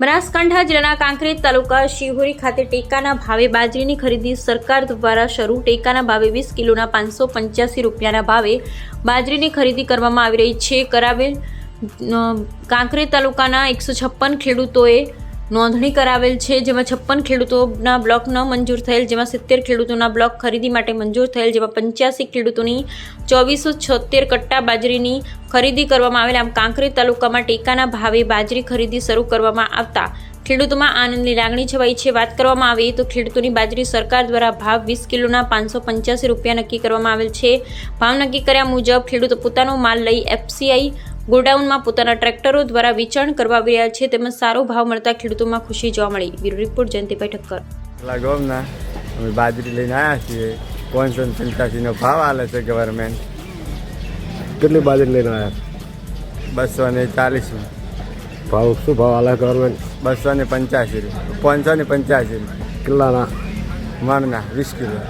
બનાસકાંઠા જિલ્લાના કાંકરેજ તાલુકા શિહોરી ખાતે ટેકાના ભાવે બાજરીની ખરીદી સરકાર દ્વારા શરૂ. ટેકાના ભાવે વીસ કિલોના પાંચસો પંચ્યાસી રૂપિયાના ભાવે બાજરીની ખરીદી કરવામાં આવી રહી છે. કરાવેલ કાંકરેજ તાલુકાના એકસો છપ્પન ખેડૂતોએ નોંધણી કરાવેલ છે, જેમાં છપ્પન ખેડૂતોના બ્લોક ન મંજૂર થયેલ, જેમાં સિત્તેર ખેડૂતોના બ્લોક ખરીદી માટે મંજૂર થયેલ, જેમાં પંચ્યાસી ખેડૂતોની ચોવીસો છોતેર કટ્ટા બાજરીની ખરીદી કરવામાં આવેલ. આમ કાંકરેજ તાલુકામાં ટેકાના ભાવે બાજરી ખરીદી શરૂ કરવામાં આવતા ખેડૂતોમાં આનંદની લાગણી છવાઈ છે. વાત કરવામાં આવે તો ખેડૂતોની બાજરી સરકાર દ્વારા ભાવ વીસ કિલોના પાંચસો પંચ્યાસી રૂપિયા નક્કી કરવામાં આવેલ છે. ભાવ નક્કી કર્યા મુજબ ખેડૂતો પોતાનો માલ લઈ એફસીઆઈ ગોડાઉનમાં પોતાના ટ્રેક્ટરો દ્વારા વેચાણ કરવા આવી રહ્યા છે. તેમજ સારો ભાવ મળતા ખેડૂતોમાં ખુશી જોવા મળી. બ્યુરો રિપોર્ટ જયંતિભાઈ ઠક્કર ગોમના અમે બાજરી લઈને આવ્યા છીએ. પાંચસો ને પંચ્યાસીનો ભાવ આલે છે ગવર્મેન્ટ કેટલી બાજરી લઈને આવ્યા બસો ને ચાલીસ ભાવ શું ભાવ આલે ગવર્મેન્ટ બસો ને પંચ્યાસી રૂપિયા. પાંચસો ને પંચ્યાસી રૂપિયા. કેટલાના? મણના વીસ કિલો.